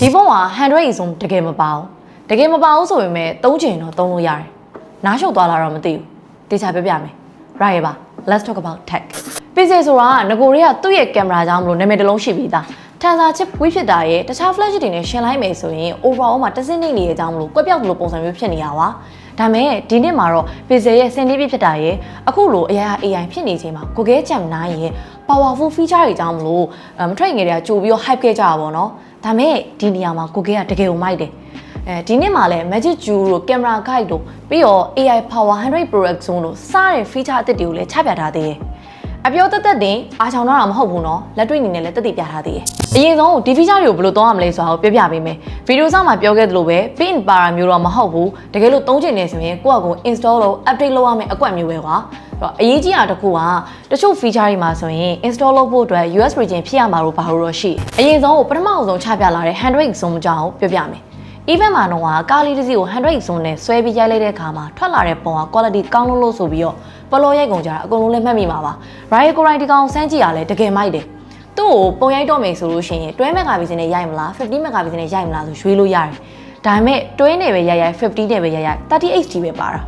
ဒီဖုန်းက100 zoom တကယ်မပါဘူးတကယ်မပါဘူးဆိုပေမဲ့သုံးချင်တော့သုံးလို့ရတယ်နားရှုပ်သွားလာတော့မသိဘူးတေချာပြပြမယ် right ပါ let's talk about tech ပစ္စည်းဆိုတာကငကိုတွေကသူ့ရဲ့ကင်မရာကြောင့်မလို့နာမည်တစ်လုံးရှိပြီးသားထန်စာ chip ဝိဖြစ်တာရဲ့တခြား flash တွေနဲ့ရှင်းလိုက်မယ်ဆိုရင် overall မှာတစ်စင်းနေနေရဲ့အကြောင်းမလို့ကွက်ပြောက်လို့ပုံစံမျိုးဖြစ်နေရပါဒါမဲ့ဒီနှစ်မှာတော့ပစ္စည်းရဲ့စင်တီးပြဖြစ်တာရဲ့အခုလိုအရာ AI ဖြစ်နေချိန်မှာ Google Gemini ရဲ့ powerful feature တွေကြောင့်မလို့မထွက်ငယ်တွေကကြိုပြီးတော့ hype ခဲ့ကြတာပေါ့နော်ဒါမဲ့ဒီနေရာမှာ Google ကတကယ်ကိုမိုက်တယ်အဲဒီနှစ်မှာလည်း Magic Jewel တို့ Camera Guide တို့ပြီးတော့ AI Power 100 Pro X Zone တို့စတဲ့ feature အသစ်တွေကိုလည်းချပြထားသေးတယ် အပြောတက်တက်တင်အာချောင်တော့တာမဟုတ်ဘူးနော်လက်တွေ့အနေနဲ့လည်းတက်တည်ပြထားသေးတယ်အရင်ဆုံးဒီ feature တွေကိုဘယ်လိုသုံးရမလဲဆိုတာကိုပြပြပေးမယ်ဗီဒီယိုဆောက်မှာပြောခဲ့သလိုပဲ pin para မျိုးတော့မဟုတ်ဘူးတကယ်လို့သုံးချင်နေဆိုရင်ကိုယ့်အကူ install လုပ် update လုပ်ရမယ့်အကွက်မျိုးပဲကွာတော့အရေးကြီးတာတစ်ခုကတချို့ feature တွေမှာဆိုရင် install လုပ်ဖို့အတွက် US region ဖြစ်ရမှာတော့ဘာလို့တော့ရှိအရင်ဆုံးကိုပထမအောင်ဆုံးချပြလာတဲ့ handbrake zone အကြောင်းပြောပြမယ် event မှာတော့ကားလေးတစ်စီးကို100 zone နဲ့ဆွဲပြီးရိုက်လိုက်တဲ့အခါမှာထွက်လာတဲ့ပုံက quality ကောင်းလို့လို့ဆိုပြီးတော့ ပလောရိုက်ကုန်ကြတာအကုန်လုံးလည်းမှတ်မိမှာပါ Riot ကိုရိုင်းဒီကောင်စမ်းကြည့်ရလဲတကယ်မိုက်တယ်သူ့ကိုပုံရိုက်တော့မယ်ဆိုလို့ရှိရင်12 megapixel နဲ့ရိုက်မလား50 megapixel နဲ့ရိုက်မလားဆိုရွေးလို့ရတယ်ဒါပေမဲ့12နဲ့ပဲရိုက်ရိုက်50နဲ့ပဲရိုက်ရိုက် 30HD ပဲပါတာ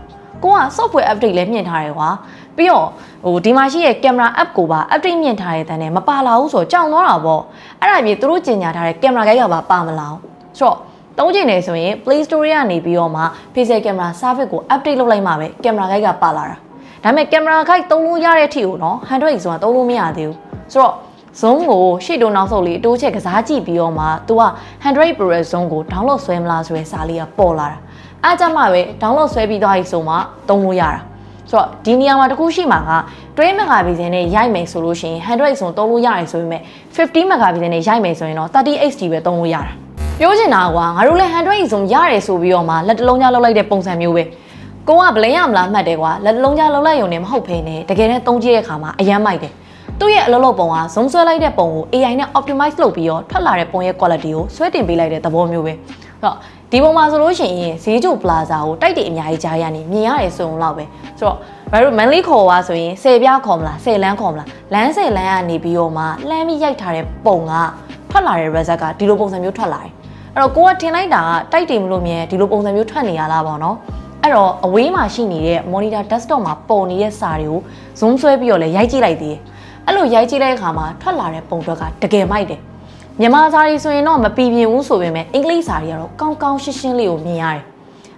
ကိုက software update လည်းမြင့်ထားတယ်ကွာပြီးတော့ဟိုဒီမှာရှိရဲ့ camera app ကိုပါ update မြင့်ထားတဲ့တန်းနဲ့မပါလာဘူးဆိုတော့ကြောင်သွားတာပေါ့အဲ့ဒါပြေသူတို့ကျင်ညာထားတဲ့ camera guide ကပါပါမလာဘူးဆိုတော့တုံးကျင်နေဆိုရင် Play Store ကနေပြီးတော့မှ Pixel Camera Service ကို update လုပ်လိုက်မှပဲ camera guide ကပါလာတာ ဒါပေမဲ့ camera guide သုံးလို့ရတဲ့အထိကိုနော်100ဆိုတာသုံးလို့မရသေးဘူးဆိုတော့ zone ကိုရှေ့တိုးနောက်ဆုတ်လေးအတိုးချက်ကစားကြည့်ပြီးတော့မှ तू က100 Pro zone ကို download ဆွဲမလားဆိုတဲ့စာလေးကပေါ်လာတာအားကြမှပဲ download ဆွဲပြီးသွားပြီဆိုမှသုံးလို့ရတာဆိုတော့ဒီနေရာမှာတခုရှိမှာက12 megapixel နဲ့ရိုက်မယ်ဆိုလို့ရှိရင်100ဆိုသုံးလို့ရတယ်ဆိုပေမဲ့50 megapixel နဲ့ရိုက်မယ်ဆိုရင်တော့ 30HD ပဲသုံးလို့ရတာပြောချင်တာကငါတို့လည်း100ဆိုရတယ်ဆိုပြီးတော့မှလက်တလုံးကြားလောက်လိုက်တဲ့ပုံစံမျိုးပဲ ကိုကဗလဲရမလားမှတ်တယ်ကွာလက်တလုံးကြားလောက်လိုက်ရုံနဲ့မဟုတ်ဖ ೇನೆ တကယ်နဲ့သုံးကြည့်တဲ့အခါမှာအယမ်းမိုက်တယ်သူ့ရဲ့အလုပ်လုပ်ပုံကဇုံဆွဲလိုက်တဲ့ပုံကို AI နဲ့ optimize လုပ်ပြီးတော့ထွက်လာတဲ့ပုံရဲ့ quality ကိုဆွဲတင်ပေးလိုက်တဲ့သဘောမျိုးပဲအဲ့တော့ဒီပုံမှာဆိုလို့ရှိရင်ဈေးကျို plaza ကိုတိုက်တွေအများကြီးကြားရနေမြင်ရတယ်ဆိုုံတော့ပဲဆိုတော့ဘာလို့မန်လေးခေါ်သွားဆိုရင်10ပြားခေါ်မလား10လမ်းခေါ်မလားလမ်း10လမ်းကနေပြီးတော့မှလှမ်းပြီးရိုက်ထားတဲ့ပုံကထွက်လာတဲ့ result ကဒီလိုပုံစံမျိုးထွက်လာတယ်အဲ့တော့ကိုကထင်လိုက်တာကတိုက်တယ်မလို့မြင်ဒီလိုပုံစံမျိုးထွက်နေရလားပေါ့နော် အဲ့တော့အဝေးမှာရှိနေတဲ့ monitor desktop မှာပေါ်နေတဲ့စာတွေကို zoom ဆွဲပြီးတော့လည်းရိုက်ကြည့်လိုက်သေးတယ်အဲ့လိုရိုက်ကြည့်တဲ့အခါမှာထွက်လာတဲ့ပုံတော့ကတကယ်မိုက်တယ်မြန်မာစာရီဆိုရင်တော့မပီပြင်ဘူးဆိုပေမဲ့အင်္ဂလိပ်စာရီကတော့ကောင်းကောင်းရှင်းရှင်းလေးကိုမြင်ရတယ်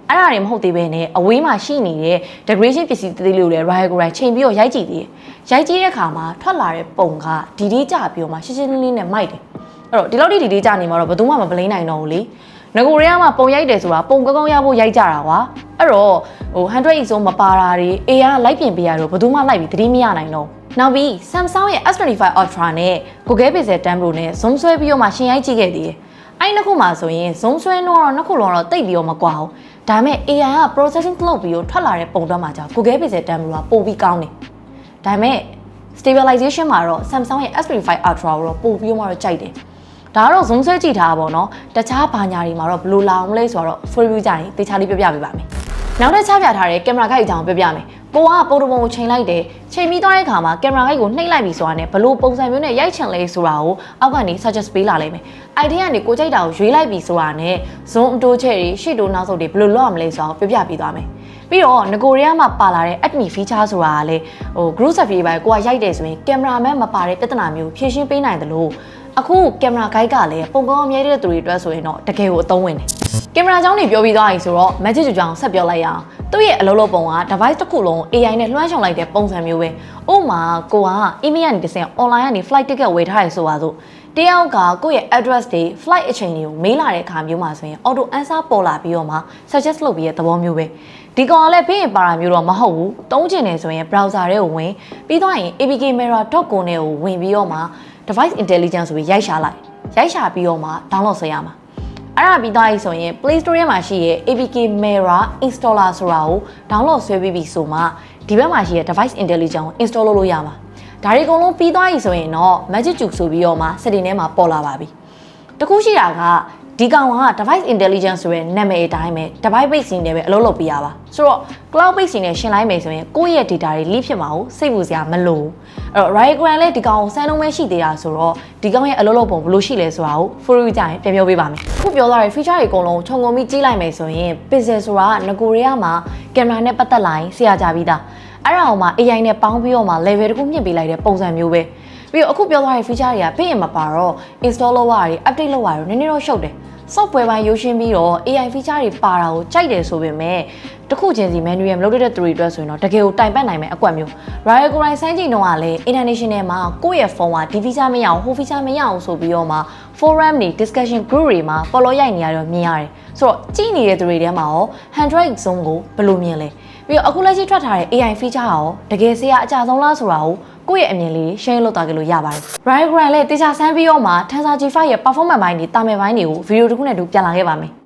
အဲ့ဒါတွေမဟုတ်သေးပဲနဲ့အဝေးမှာရှိနေတဲ့ decoration ပစ္စည်းသေးလေးကိုလည်း Riot Grind ချိန်ပြီးတော့ရိုက်ကြည့်သေးတယ်ရိုက်ကြည့်တဲ့အခါမှာထွက်လာတဲ့ပုံကဒီဒီကြပြီးတော့မှရှင်းရှင်းလင်းလင်းနဲ့မိုက်တယ်အဲ့တော့ဒီလောက်ထိဒီဒီကြနေမှာတော့ဘယ်သူမှမပလိမ့်နိုင်တော့ဘူးလေ ငကိုတွေကမှပုံရိုက်တယ်ဆိုတာပုံကောင်းကောင်းရဖို့ရိုက်ကြတာကွာအဲ့တော့ဟို100 ISO မပါတာတွေ AI လိုက်ပြင်ပေးရတော့ဘယ်သူမှလိုက်ပြီးသတိမရနိုင်တော့နောက်ပြီး Samsung ရဲ့ S25 Ultra နဲ့ Google Pixel 10 Pro နဲ့ zoom ဆွဲပြီးတော့မှရှင်ရိုက်ကြည့်ခဲ့သေးတယ်အဲ့နှစ်ခုမှဆိုရင် zoom ဆွဲတော့နှစ်ခုလုံးတော့တိတ်ပြီးတော့မကွာဘူးဒါပေမဲ့ AI က processing လုပ်ပြီးတော့ထွက်လာတဲ့ပုံတော့မှကြောင့် Google Pixel 10 Pro ကပိုပြီးကောင်းတယ်ဒါပေမဲ့ stabilization မှာတော့ Samsung ရဲ့ S25 Ultra ကိုတော့ပိုပြီးတော့မှတော့ကြိုက်တယ် ဒါကတော့ zoom ဆွဲကြည့်ထားတာပေါ့နော်တခြားဘာညာတွေမှာတော့ဘယ်လိုလာအောင်လဲဆိုတော့ full review ကြရင်တေချာလေးပြပြပေးပါမယ်နောက်တစ်ချပြထားတဲ့ကင်မရာ guide အကြောင်းပြောပြမယ်ကိုကပုံတပုံကိုချိန်လိုက်တယ်ချိန်ပြီးသွားတဲ့အခါမှာကင်မရာ guide ကိုနှိပ်လိုက်ပြီဆိုတာနဲ့ဘလို့ပုံစံမျိုးနဲ့ရိုက်ချင်လဲဆိုတာကိုအောက်ကနေ suggest ပေးလာလိမ့်မယ်။ idea ကနေကိုကြိုက်တာကိုရွေးလိုက်ပြီဆိုတာနဲ့ zoom အတိုးချက်တွေရှေ့တိုးနောက်ဆုတ်တွေဘလို့လုပ်ရမလဲဆိုတာကိုပြပြပေးသွားမယ်။ပြီးတော့ငကိုရီးယားမှာပါလာတဲ့ admin feature ဆိုတာကလေဟို group survey ပဲကိုကရိုက်တယ်ဆိုရင် cameraman မပါတဲ့ပြဿနာမျိုးဖြေရှင်းပေးနိုင်တယ်လို့ အခုကင်မရာ guide ကလည်းပုံကောင်းအမြဲတဲ့သူတွေအတွက်ဆိုရင်တော့တကယ်ကိုအသုံးဝင်တယ်။ကင်မရာကြောင်းနေပြောပြီးသွားပြီဆိုတော့ magic ကြောင်ဆက်ပြောလိုက်ရအောင်။သူ့ရဲ့အလုပ်လုပ်ပုံက device တစ်ခုလုံး AI နဲ့လွှမ်းခြုံလိုက်တဲ့ပုံစံမျိုးပဲ။ဥပမာကိုက email ကနေတစ်ဆင့် online ကနေ flight ticket ဝယ်ထားရဆိုပါစို့။တယောက်ကကိုယ့်ရဲ့ address တွေ flight အချိန်တွေကိုမေးလာတဲ့အခါမျိုးမှာဆိုရင် auto answer ပေါ်လာပြီးတော့မှ suggest လုပ်ပြီးတဲ့သဘောမျိုးပဲ။ဒီကောင်ကလည်းပြင်ပါတာမျိုးတော့မဟုတ်ဘူး။တုံးချင်တယ်ဆိုရင် browser တွေကိုဝင်ပြီးတော့ရင် apkmera.com နဲ့ကိုဝင်ပြီးတော့မှ device intelligence ဆိုပြီးရိုက်ရှာလိုက်ရိုက်ရှာပြီးတော့မှ download ဆွဲရမှာအဲ့ဒါပြီးသားပြီဆိုရင် Play Store မှာရှိရဲ့ APK Mera installer ဆိုတာကို download ဆွဲပြီးပြီဆိုမှဒီဘက်မှာရှိရဲ့ device intelligence ကို install လုပ်လို့ရမှာဒါတွေအကုန်လုံးပြီးသွားပြီဆိုရင်တော့ Magic Juice ဆိုပြီးတော့မှ setting ထဲမှာပေါ်လာပါပြီတခုရှိတာက ဒီကောင်က device intelligence ဆိုရဲနာမည်အတိုင်းပဲ device base နဲ့ပဲအလုပ်လုပ်ပြရပါဆိုတော့ cloud base နဲ့ရှင်းလိုက်မယ်ဆိုရင်ကိုယ့်ရဲ့ data တွေ leak ဖြစ်မှာကိုစိတ်ပူစရာမလိုဘူးအဲ့တော့ Riot Grant လည်းဒီကောင်ကိုစမ်းလုံးပဲရှိသေးတာဆိုတော့ဒီကောင်ရဲ့အလုပ်လုပ်ပုံဘယ်လိုရှိလဲဆိုတာကို for you ကြရင်ပြန်ပြောပေးပါမယ်ခုပြောသွားတဲ့ feature တွေအကုန်လုံးခြုံငုံပြီးကြီးလိုက်မယ်ဆိုရင် pixel ဆိုတာကငကိုရီးယားမှာကင်မရာနဲ့ပတ်သက်လာရင်ဆရာကြပြီးသားအဲ့ဒါအောင်မှ AI နဲ့ပေါင်းပြီးတော့မှ level တစ်ခုမြင့်ပေးလိုက်တဲ့ပုံစံမျိုးပဲပြီးတော့အခုပြောသွားတဲ့ feature တွေကပြည့်ရင်မပါတော့ install လုပ်ရတယ် update လုပ်ရတယ်နည်းနည်းတော့ရှုပ်တယ် software ပိုင်းရိုးရှင်းပြီးတော့ AI feature တွေပါတာကိုကြိုက်တယ်ဆိုပေမဲ့တစ်ခုချင်းစီ manual မလုပ်တဲ့သူတွေအတွက်ဆိုရင်တော့တကယ်ကိုတိုင်ပတ်နိုင်မယ်အကွက်မျိုး Riot Grind စမ်းကြည့်တော့ကလည်း international မှာကိုယ့်ရဲ့ဖုန်းကဒီ feature မရအောင်ဟို feature မရအောင်ဆိုပြီးတော့မှ forum တွေ discussion group တွေမှာ follow ရိုက်နေရတော့မြင်ရတယ်ဆိုတော့ကြည့်နေတဲ့သူတွေထဲမှာရော100 zone ကိုဘယ်လိုမြင်လဲ ပြီးတော့အခုလက်ရှိထွက်ထားတဲ့ AI feature ကရောတကယ်ဆရာအကြဆုံးလားဆိုတာကိုကိုယ့်ရဲ့အမြင်လေး share လုပ်သွားကြလို့ရပါတယ် Riot Grind လည်းတေချာဆန်းပြီးတော့မှ Tensor G5 ရဲ့ performance ဘိုင်းတွေတာမယ်ဘိုင်းတွေကိုဗီဒီယိုတစ်ခုနဲ့တူပြန်လာခဲ့ပါမယ်